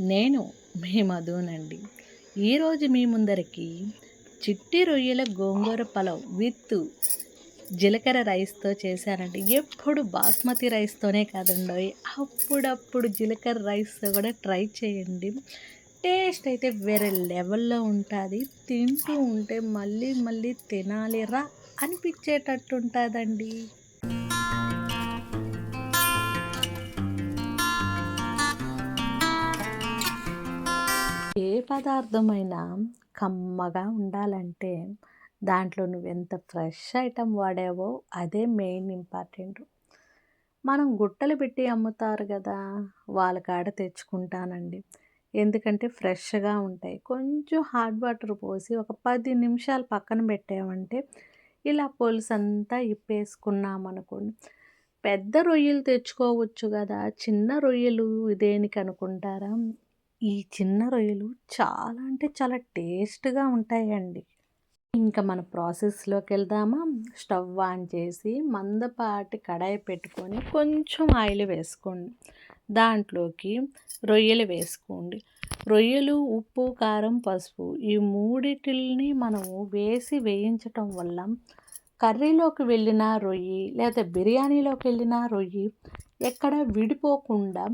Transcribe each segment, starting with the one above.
నేను మీ మధునండి ఈరోజు మీ ముందరికి చిట్టి రొయ్యల గోంగూర పలావ్ విత్ జీలకర్ర రైస్తో చేశానండి. ఎప్పుడు బాస్మతి రైస్తోనే కాదండి అప్పుడప్పుడు జీలకర్ర రైస్తో కూడా ట్రై చేయండి. టేస్ట్ అయితే వేరే లెవెల్లో ఉంటుంది. తింటూ ఉంటే మళ్ళీ మళ్ళీ తినాలి రా అనిపించేటట్టు ఉంటుందండి పదార్థమైన కమ్మగా ఉండాలంటే దాంట్లో నువ్వు ఎంత ఫ్రెష్ ఐటెం వాడావో అదే మెయిన్ ఇంపార్టెంట్. మనం గుట్టలు పెట్టి అమ్ముతారు కదా వాళ్ళ కాడ తెచ్చుకుంటానండి. ఎందుకంటే ఫ్రెష్గా ఉంటాయి. కొంచెం హాట్ వాటర్ పోసి ఒక పది నిమిషాలు పక్కన పెట్టామంటే ఇలా పులుసు అంతా ఇప్పేసుకున్నామనుకోండి. పెద్ద రొయ్యలు తెచ్చుకోవచ్చు కదా చిన్న రొయ్యలు దేనికి అనుకుంటారా ఈ చిన్న రొయ్యలు చాలా అంటే చాలా టేస్ట్గా ఉంటాయండి. ఇంకా మన ప్రాసెస్లోకి వెళ్దామా? స్టవ్ ఆన్ చేసి మందపాటి కడాయి పెట్టుకొని కొంచెం ఆయిల్ వేసుకోండి. దాంట్లోకి రొయ్యలు వేసుకోండి. రొయ్యలు ఉప్పు కారం పసుపు ఈ మూడిటిల్ని మనము వేసి వేయించటం వల్ల కర్రీలోకి వెళ్ళిన రొయ్యి లేదా బిర్యానీలోకి వెళ్ళిన రొయ్యి ఎక్కడ విడిపోకుండా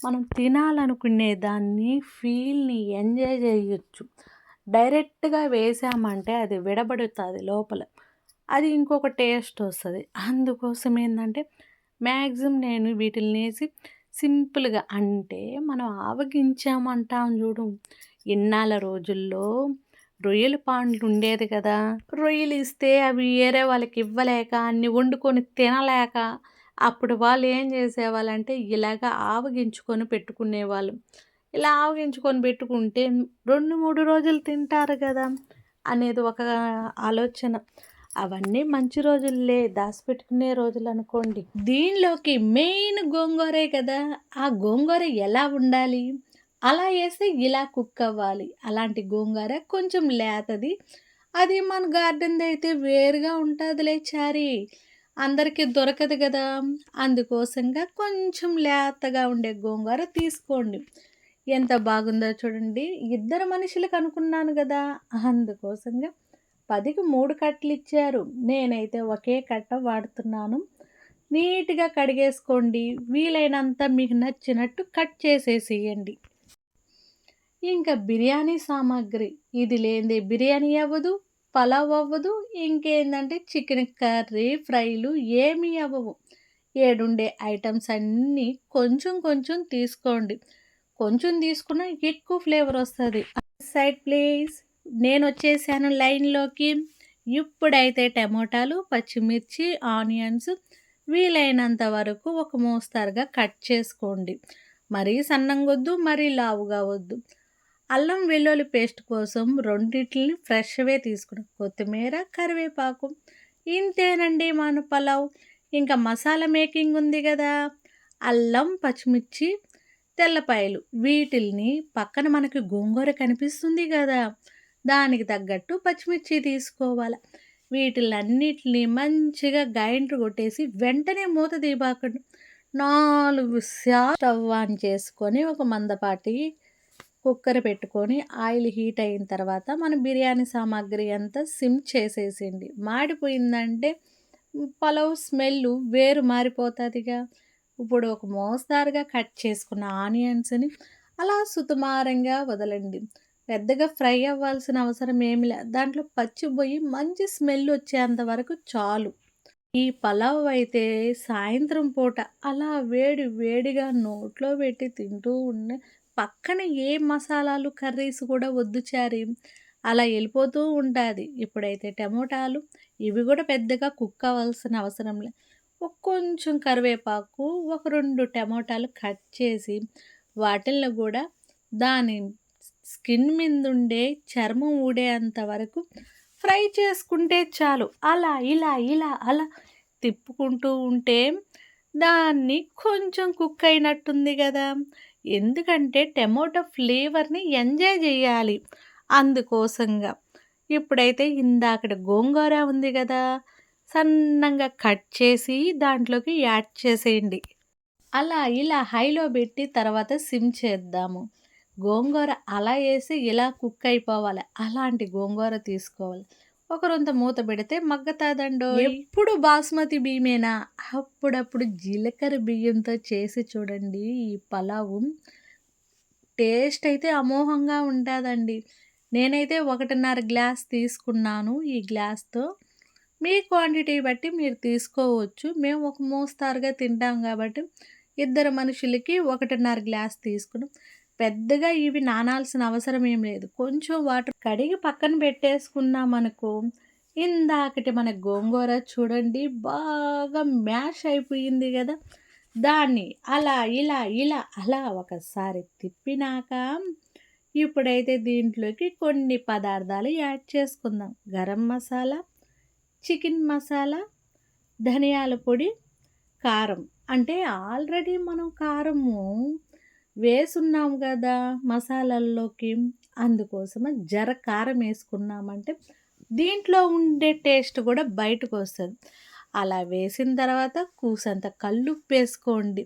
మనం తినాలనుకునే దాన్ని ఫీల్ని ఎంజాయ్ చేయొచ్చు. డైరెక్ట్గా వేసామంటే అది విడబడుతుంది లోపల. అది ఇంకొక టేస్ట్ వస్తుంది. అందుకోసం ఏంటంటే మ్యాక్సిమం నేను వీటిని వేసి సింపుల్గా అంటే మనం ఆవగించామంటాం చూడు. ఇన్నాళ్ళ రోజుల్లో రొయ్యల పాండ్లు ఉండేది కదా. రొయ్యలు ఇస్తే అవి వేరే వాళ్ళకి ఇవ్వలేక అన్ని వండుకొని తినలేక అప్పుడు వాళ్ళు ఏం చేసేవాళ్ళంటే ఇలాగ ఆవగించుకొని పెట్టుకునేవాళ్ళు. ఇలా ఆవగించుకొని పెట్టుకుంటే రెండు మూడు రోజులు తింటారు కదా అనేది ఒక ఆలోచన. అవన్నీ మంచి రోజుల్లే దాచిపెట్టుకునే రోజులు అనుకోండి. దీనిలోకి మెయిన్ గోంగూరే కదా ఆ గోంగూర ఎలా ఉండాలి? అలా వేస్తే ఇలా కుక్ అవ్వాలి. అలాంటి గోంగూర కొంచెం లేతది. అది మన గార్డెన్ అయితే వేరుగా ఉంటుందిలే చారీ. అందరికీ దొరకదు కదా. అందుకోసంగా కొంచెం లేతగా ఉండే గోంగూర తీసుకోండి. ఎంత బాగుందో చూడండి. ఇద్దరు మనుషులకు అనుకున్నాను కదా. అందుకోసంగా పదికి మూడు కట్టలు ఇచ్చారు. నేనైతే ఒకే కట్ట వాడుతున్నాను. నీట్గా కడిగేసుకోండి. వీలైనంత మీకు నచ్చినట్టు కట్ చేసేసేయండి. ఇంకా బిర్యానీ సామాగ్రి. ఇది లేనిదే బిర్యానీ అవ్వదు. పలావ్ అవ్వదు ఇంకేందంటే చికెన్ కర్రీ ఫ్రైలు ఏమీ అవ్వవు. ఏడుండే ఐటమ్స్ అన్నీ కొంచెం కొంచెం తీసుకోండి. కొంచెం తీసుకున్నా ఎక్కువ ఫ్లేవర్ వస్తుంది. Side please. నేను వచ్చేసాను లైన్లోకి. ఇప్పుడైతే టమోటాలు పచ్చిమిర్చి ఆనియన్స్ వీలైనంత వరకు ఒక మోస్తారుగా కట్ చేసుకోండి. మరీ సన్నంగొద్దు మరీ లావుగా వద్దు. అల్లం వెల్లుల్లి పేస్ట్ కోసం రెండింటిని ఫ్రెష్వే తీసుకున్నాం కొత్తిమీర కరివేపాకు. ఇంతేనండి మన పలావ్. ఇంకా మసాలా మేకింగ్ ఉంది కదా. అల్లం పచ్చిమిర్చి తెల్లపాయలు. వీటిల్ని పక్కన మనకి గోంగూర కనిపిస్తుంది కదా. దానికి తగ్గట్టు పచ్చిమిర్చి తీసుకోవాలి. వీటిలన్నిటిని మంచిగా గ్రైండర్ కొట్టేసి వెంటనే మూత తీబాకండి నాలుగు స్టవ్ ఆన్ చేసుకొని ఒక మందపాటి కుక్కర్ పెట్టుకొని ఆయిల్ హీట్ అయిన తర్వాత మన బిర్యానీ సామాగ్రి అంతా సిమ్ చేసేసిండి మాడిపోయిందంటే పలావ్ స్మెల్ వేరు మారిపోతుందిగా. ఇప్పుడు ఒక మోస్తారుగా కట్ చేసుకున్న ఆనియన్స్ని అలా సుతుమారంగా వదలండి. పెద్దగా ఫ్రై అవ్వాల్సిన అవసరం ఏమి లేదు దాంట్లో పచ్చిపోయి మంచి స్మెల్ వచ్చేంత వరకు చాలు. ఈ పలావ్ అయితే సాయంత్రం పూట అలా వేడి వేడిగా నోట్లో పెట్టి తింటూ ఉండే పక్కన ఏ మసాలాలు కర్రీస్ కూడా వద్దు చారి. అలా వెళ్ళిపోతూ ఉంటుంది. ఇప్పుడైతే టమోటాలు ఇవి కూడా పెద్దగా కుక్ అవ్వాల్సిన అవసరం లేదు కొంచెం కరివేపాకు ఒక రెండు టమోటాలు కట్ చేసి వాటిల్లో కూడా దాని స్కిన్ మీద ఉండే చర్మం ఊడేంత వరకు ఫ్రై చేసుకుంటే చాలు. అలా ఇలా ఇలా అలా తిప్పుకుంటూ ఉంటే దాన్ని కొంచెం కుక్ అయినట్టుంది కదా. ఎందుకంటే టమోటో ఫ్లేవర్ని ఎంజాయ్ చేయాలి అందుకోసంగా. ఇప్పుడైతే ఇందాకటి గోంగూర ఉంది కదా సన్నంగా కట్ చేసి దాంట్లోకి యాడ్ చేసేయండి. అలా ఇలా హైలో పెట్టి తర్వాత సిమ్ చేద్దాము. గోంగూర అలా వేసి ఇలా కుక్ అయిపోవాలి. అలాంటి గోంగూర తీసుకోవాలి. ఒకరొంత మూత పెడితే మగ్గతాదండో ఎప్పుడు బాస్మతి బియ్యమేనా అప్పుడప్పుడు జీలకర్ర బియ్యంతో చేసి చూడండి ఈ పలావు. టేస్ట్ అయితే అమోహంగా ఉంటుందండి. నేనైతే ఒకటిన్నర గ్లాస్ తీసుకున్నాను ఈ గ్లాస్తో. మీ క్వాంటిటీ బట్టి మీరు తీసుకోవచ్చు. మేము ఒక మోస్తారుగా తింటాం కాబట్టి ఇద్దరు మనుషులకి ఒకటిన్నర గ్లాస్ తీసుకున్నాం. పెద్దగా ఇవి నానాల్సిన అవసరం ఏం లేదు. కొంచెం వాటర్ కడిగి పక్కన పెట్టేసుకున్నామనుకో ఇందాకటి మన గోంగూర చూడండి బాగా మ్యాష్ అయిపోయింది కదా. దాన్ని అలా ఇలా ఇలా అలా ఒకసారి తిప్పినాక ఇప్పుడైతే దీంట్లోకి కొన్ని పదార్థాలు యాడ్ చేసుకుందాం. గరం మసాలా చికెన్ మసాలా ధనియాల పొడి కారం. అంటే ఆల్రెడీ మనం కారము వేసున్నాం కదా మసాలాల్లోకి అందుకోసం జర కారం వేసుకున్నామంటే దీంట్లో ఉండే టేస్ట్ కూడా బయటకు వస్తుంది అలా వేసిన తర్వాత కూసంత కల్లుప్పు వేసుకోండి.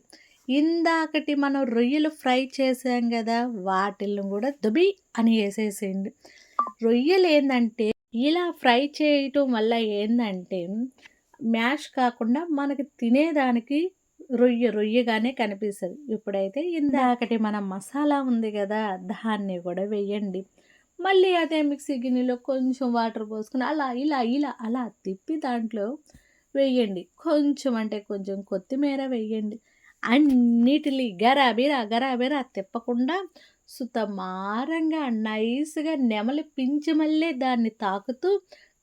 ఇందాకటి మనం రొయ్యలు ఫ్రై చేసాం కదా వాటిల్ని కూడా దుబి అని వేసేసేయండి. రొయ్యలు ఏంటంటే ఇలా ఫ్రై చేయటం వల్ల ఏంటంటే మ్యాష్ కాకుండా మనకి తినేదానికి రొయ్య రొయ్యగానే కనిపిస్తుంది. ఇప్పుడైతే ఇందాకటి మన మసాలా ఉంది కదా దాన్ని కూడా వేయండి. మళ్ళీ అదే మిక్సీ గిన్నెలో కొంచెం వాటర్ పోసుకుని అలా ఇలా ఇలా అలా తిప్పి దాంట్లో వేయండి. కొంచెం అంటే కొంచెం కొత్తిమీర వేయండి. అన్నిటిని గరాబిరా గరాబిరా తిప్పకుండా సుతమారంగా నైస్గా నెమలి పించి మళ్ళీ దాన్ని తాకుతూ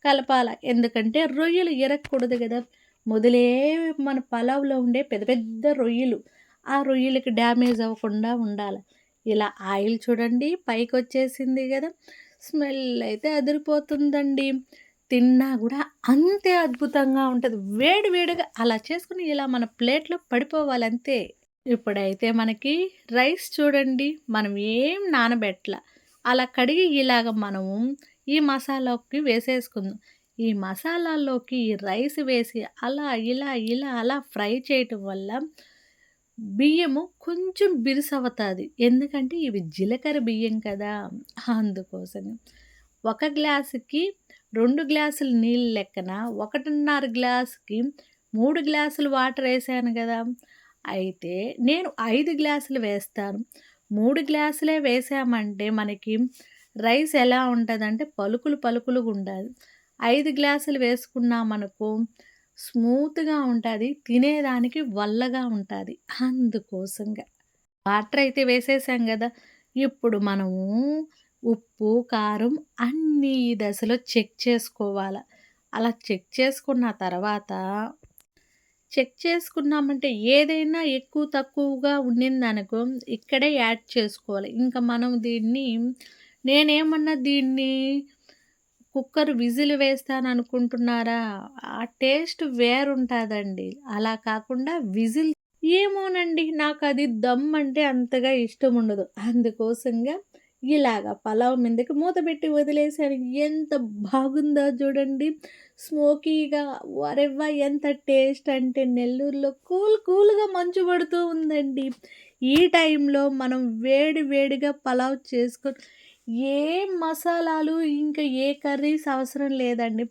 కలపాల. ఎందుకంటే రొయ్యలు ఎరగకూడదు కదా. మొదలే మన పలావ్లో ఉండే పెద్ద పెద్ద రొయ్యలు. ఆ రొయ్యలకి డ్యామేజ్ అవ్వకుండా ఉండాలి. ఇలా ఆయిల్ చూడండి పైకి వచ్చేసింది కదా. స్మెల్ అయితే అదిరిపోతుందండి. తిన్నా కూడా అంతే అద్భుతంగా ఉంటుంది. వేడి వేడిగా అలా చేసుకుని ఇలా మన ప్లేట్లో పడిపోవాలి అంతే ఇప్పుడైతే మనకి రైస్ చూడండి మనం ఏం నానబెట్టల. అలా కడిగి ఇలాగ మనము ఈ మసాలాకి వేసేసుకుందాం. ఈ మసాలాల్లోకి రైస్ వేసి అలా ఇలా ఇలా అలా ఫ్రై చేయటం వల్ల బియ్యము కొంచెం బిరుసవుతుంది ఎందుకంటే ఇవి జీలకర్ర బియ్యం కదా. అందుకోసం ఒక గ్లాసుకి రెండు గ్లాసులు నీళ్ళు లెక్కన ఒకటిన్నర గ్లాసుకి మూడు గ్లాసులు వాటర్ వేసాను కదా. అయితే నేను ఐదు గ్లాసులు వేస్తాను. మూడు గ్లాసులే వేసామంటే మనకి రైస్ ఎలా ఉంటుందంటే పలుకులు పలుకులుగా ఉండాలి. ఐదు గ్లాసులు వేసుకున్నామనుకో స్మూత్గా ఉంటుంది తినేదానికి వల్లగా ఉంటుంది. అందుకోసంగా వాటర్ అయితే వేసేసాం కదా ఇప్పుడు మనము ఉప్పు కారం అన్ని దశలో చెక్ చేసుకోవాలి. అలా చెక్ చేసుకున్న తర్వాత చెక్ చేసుకున్నామంటే ఏదైనా ఎక్కువ తక్కువగా ఉండిందనుకో ఇక్కడే యాడ్ చేసుకోవాలి. ఇంకా మనం దీన్ని నేనేమన్నా దీన్ని కుక్కర్ విజిల్ వేస్తాను అనుకుంటున్నారా ఆ టేస్ట్ వేరుంటుందండి. అలా కాకుండా విజిల్ ఏమోనండి నాకు అది దమ్ అంటే అంతగా ఇష్టం ఉండదు అందుకోసంగా ఇలాగా పలావ్ మీదకి మూత పెట్టి వదిలేసాను ఎంత బాగుందో చూడండి. స్మోకీగా వరెవ్వ ఎంత టేస్ట్ అంటే నెల్లూరులో కూల్ కూల్గా మంచు పడుతూ ఉందండి. ఈ టైంలో మనం వేడి వేడిగా పలావ్ చేసుకొని ఏ మసాలాలు ఇంకా ఏ కర్రీస్ అవసరం లేదండి.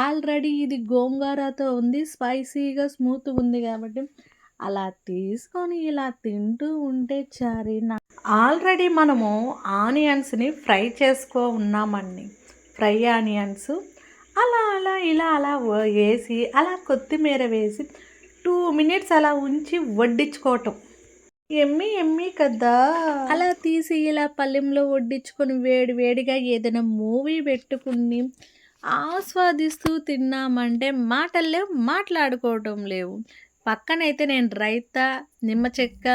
ఆల్రెడీ ఇది గోంగూరతో ఉంది స్పైసీగా స్మూత్ ఉంది కాబట్టి అలా తీసుకొని ఇలా తింటూ ఉంటే చారి ఆల్రెడీ మనము ఆనియన్స్ని ఫ్రై చేసుకో ఉన్నామండి. Fry onions. అలా అలా ఇలా అలా వేసి అలా కొత్తిమీర వేసి టూ మినిట్స్ అలా ఉంచి వడ్డించుకోవటం. ఎమ్మి ఎమ్మి కదా. అలా తీసి ఇలా పల్లెంలో వడ్డించుకొని వేడి వేడిగా ఏదైనా మూవీ పెట్టుకుని ఆస్వాదిస్తూ తిన్నామంటే మాటలు మాట్లాడుకోవటం లేవు. పక్కనైతే నేను రైత నిమ్మ చెక్క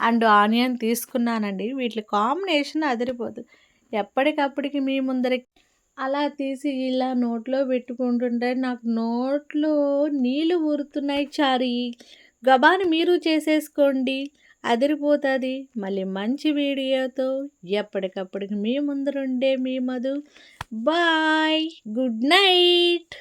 అండ్ ఆనియన్ తీసుకున్నానండి. వీటి కాంబినేషన్ అదిరిపోదు. ఎప్పటికప్పటికి మీ ముందరికి అలా తీసి ఇలా నోట్లో పెట్టుకుంటుంటే నాకు నోట్లో నీళ్ళు ఊరుతున్నాయి చారి. గబాని మీరు చేసేసుకోండి. అదిరిపోతుంది. మళ్ళీ మంచి వీడియోతో ఎప్పటికప్పటికి మీ ముందరుండే మీ మధు. బాయ్. Good night.